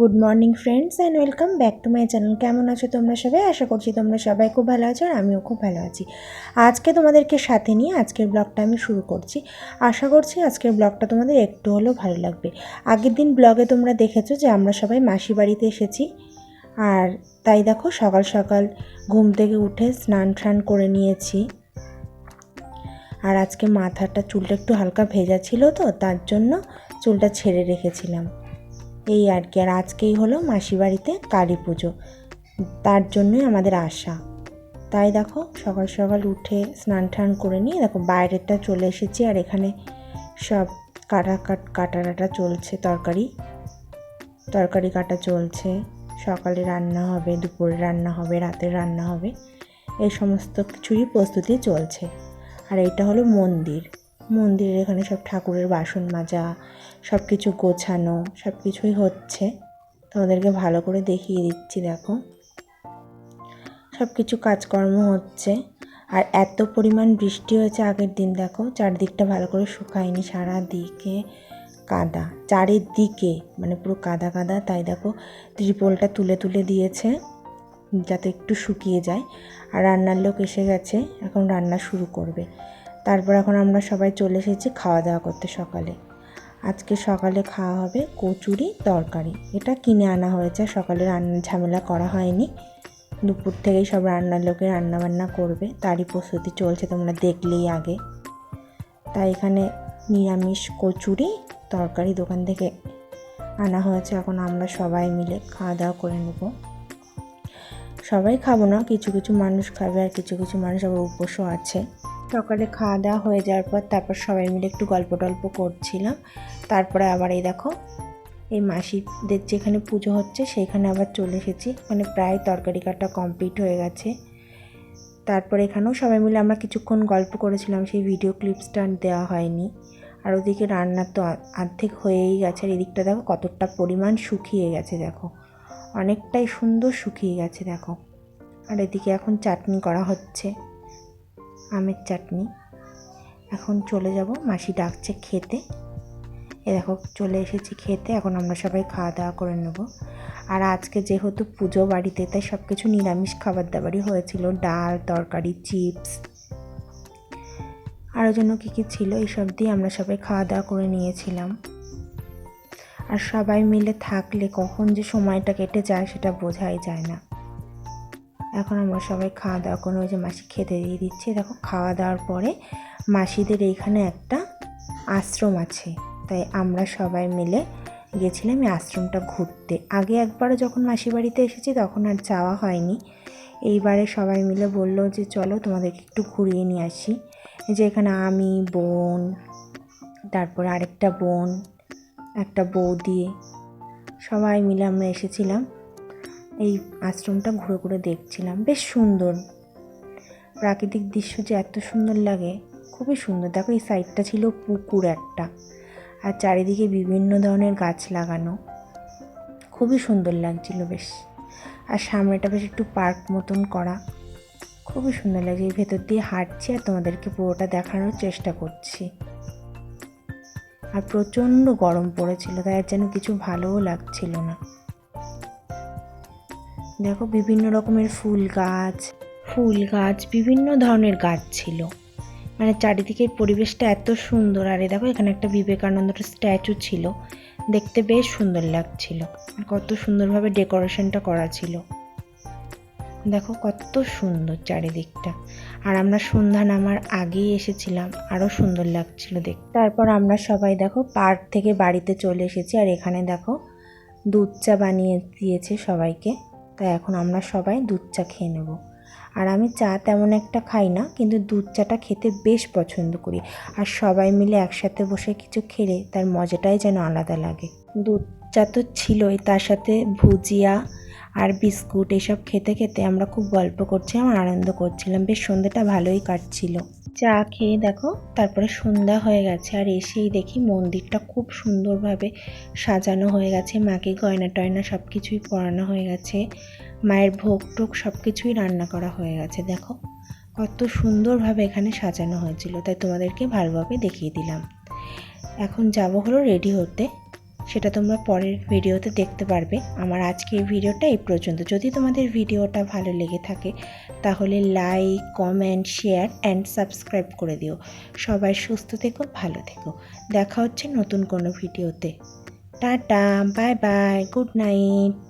Good morning friends and welcome back to my channel কেমন আছো তোমরা সবাই? আশা করছি তোমরা সবাই খুব ভালো আছো আর আমিও খুব ভালো আছি। আজকে তোমাদেরকে সাথে নিয়ে আজকের ব্লগটা আমি শুরু করছি। আশা করছি আজকের ব্লগটা তোমাদের একটু হলেও ভালো লাগবে। আগের দিন ব্লগে তোমরা দেখেছ যে আমরা সবাই মাসি বাড়িতে এসেছি। আর তাই দেখো, সকাল সকাল ঘুম থেকে উঠে স্নান টান করে নিয়েছি। আর আজকে মাথাটা, চুলটা একটু হালকা ভেজা ছিল তো, তার জন্য চুলটা ছেড়ে রেখেছিলাম। এই আর কি, আর আজকেই হলো মাসি বাড়িতে কালী পুজো। তার জন্যই আমাদের আশা। তাই দেখো, সকাল সকাল উঠে স্নান টান করে নিয়ে দেখো বাইরেটা চলে এসেছি, আর এখানে সব কাটা কাট, কাটা কাটা চলছে, তরকারি। তরকারি কাটা চলছে। সকালে রান্না হবে, দুপুরে রান্না হবে, রাতে রান্না হবে। এই সমস্ত কিছুরই প্রস্তুতি চলছে। আর এটা হলো মন্দির। মন্দিরের এখানে সব ঠাকুরের বাসন মাজা সব কিছু গোছানো সব কিছুই হচ্ছে। তোমাদেরকে ভালো করে দেখিয়ে দিচ্ছি, দেখো। সব কিছু কাজকর্ম হচ্ছে। আর এত পরিমাণ বৃষ্টি হয়েছে আগের দিন, দেখো। চারদিকটা ভালো করে শুকায়নি সারা দিকে কাদা। চারিদিকে মানে পুরো কাদা কাদা, তাই দেখো ত্রিপলটা তুলে তুলে দিয়েছে, যাতে একটু শুকিয়ে যায়। আর রান্নার লোক এসে গেছে, এখন রান্না শুরু করবে। তারপর এখন আমরা সবাই চলে এসেছি খাওয়া দাওয়া করতে সকালে। আজকে সকালে খাওয়া হবে কচুরি তরকারি। এটা কিনে আনা হয়েছে, সকালে রান্না ঝামেলা করা হয়নি। দুপুর থেকেই সব রান্নার লোকে রান্নাবান্না করবে, তারই প্রস্তুতি চলছে তোমরা দেখলেই আগে। তাই এখানে নিরামিষ কচুরি তরকারি দোকান থেকে আনা হয়েছে। এখন আমরা সবাই মিলে খাওয়া দাওয়া করে নেব। সবাই খাব না, কিছু কিছু মানুষ খাবে আর কিছু কিছু মানুষ আবার উপোসও আছে। সকালে খাওয়া দাওয়া হয়ে যাওয়ার পর তারপর সবাই মিলে একটু গল্প টল্প করছিলাম। তারপরে আবার এই দেখো, এই মাসিদের যেখানে পুজো হচ্ছে সেইখানে আবার চলে এসেছি। মানে প্রায় তরকারি কাটা কমপ্লিট হয়ে গেছে। তারপর এখানেও সবাই মিলে আমরা কিছুক্ষণ গল্প করেছিলাম, সেই ভিডিও ক্লিপসটা দেওয়া হয়নি। আর ওদিকে রান্না তো আর্ধেক হয়েই গেছে। আর এদিকটা দেখো কতটা পরিমাণ শুকিয়ে গেছে, দেখো। অনেকটাই সুন্দর শুকিয়ে গেছে, দেখো। আর এদিকে এখন চাটনি করা হচ্ছে। আমের চাটনি। এখন চলে যাব মাসি ডাকছে খেতে। এ দেখো, চলে এসেছি খেতে, এখন আমরা সবাই খাওয়া দাওয়া করে নেব। আর আজকে যেহেতু পুজো বাড়িতে, তাই সব কিছু নিরামিষ খাবার দাবারই হয়েছিল, ডাল, তরকারি, চিপস। আরও জন্য কী কী ছিল, এইসব দিয়ে আমরা সবাই খাওয়া দাওয়া করে নিয়েছিলাম। আর সবাই মিলে থাকলে কখন যে সময়টা কেটে যায়, সেটা বোঝাই যায় না। এখন আমরা সবাই খাওয়া দাওয়া করে ওই যে মাসি খেতে দিয়ে দিচ্ছে। দেখো, খাওয়া দাওয়ার পরে মাসিদের এইখানে একটা আশ্রম আছে। তাই আমরা সবাই মিলে গেছিলাম এই আশ্রমটা ঘুরতে। আগে একবারও যখন মাসি বাড়িতে এসেছি, তখন আর যাওয়া হয়নি। এইবারে সবাই মিলে বলল যে, চলো তোমাদেরকে একটু ঘুরিয়ে নিয়ে আসি। যে এখানে আমি, বোন, তারপরে আরেকটা বোন, একটা বৌদি, সবাই মিলে আমরা এসেছিলাম। এই আশ্রমটা ঘুরে ঘুরে দেখছিলাম। বেশ সুন্দর। প্রাকৃতিক দৃশ্য যে এত সুন্দর লাগে, খুবই সুন্দর। দেখো এই সাইডটা ছিল পুকুর একটা আর চারিদিকে বিভিন্ন ধরনের গাছ লাগানো। খুবই সুন্দর লাগছিল বেশ। আর সামনেটা বেশ একটু পার্ক মতন করা। খুবই সুন্দর লাগছে। এই ভেতর দিয়ে হাঁটছি আর তোমাদেরকে পুরোটা দেখানোর চেষ্টা করছি। আর প্রচণ্ড গরম পড়েছিল, তাই যেন কিছু ভালোও লাগছিল না। দেখো বিভিন্ন রকমের ফুল গাছ ফুল গাছ, বিভিন্ন ধরনের গাছ ছিল। মানে চারিদিকের পরিবেশটা এত সুন্দর, আর দেখো এখানে একটা বিবেকানন্দর স্ট্যাচু ছিল। দেখতে বেশ সুন্দর লাগছিল, কত সুন্দরভাবে ডেকোরেশনটা করা ছিল। দেখো কত সুন্দর চারিদিকটা। আর আমরা সন্ধ্যা নামার আগেই এসেছিলাম আরও সুন্দর লাগছিল দেখ তারপর আমরা সবাই দেখো পার্ক থেকে বাড়িতে চলে এসেছি, আর এখানে দেখো দুধ চা বানিয়ে দিয়েছে সবাইকে। তাই এখন আমরা সবাই দুধ চা খেয়ে নেব। আর আমি চা তেমন একটা খাই না, কিন্তু দুধ চাটা খেতে বেশ পছন্দ করি। আর সবাই মিলে একসাথে বসে কিছু খেলে তার মজাটাই যেন আলাদা লাগে। দুধ চা তো ছিলই, তার সাথে ভুজিয়া আর বিস্কুট এসব খেতে খেতে আমরা খুব গল্প করছি করছিলাম আনন্দ করছিলাম। বেশ সন্ধ্যাটা ভালোই কাটছিল। চা খেয়ে দেখো, তারপরে সন্ধ্যা হয়ে গেছে আর এসেই দেখি মন্দিরটা খুব সুন্দরভাবে সাজানো হয়ে গেছে। মাকে গয়না টয়না সব কিছুই পরানো হয়ে গেছে। মায়ের ভোগ টোগ সব কিছুই রান্না করা হয়ে গেছে। দেখো, কত সুন্দরভাবে এখানে সাজানো হয়েছিল, তাই তোমাদেরকে ভালোভাবে দেখিয়ে দিলাম। এখন যাব হলো রেডি হতে। সেটা তোমরা পরের ভিডিওতে দেখতে পারবে। আমার আজকের ভিডিওটা এই পর্যন্ত। যদি তোমাদের ভিডিওটা ভালো লেগে থাকে, তাহলে like comment share and subscribe করে দিও। সবাই সুস্থ থেকো, ভালো থেকো। দেখা হচ্ছে নতুন কোনো ভিডিওতে। Tata bye bye good night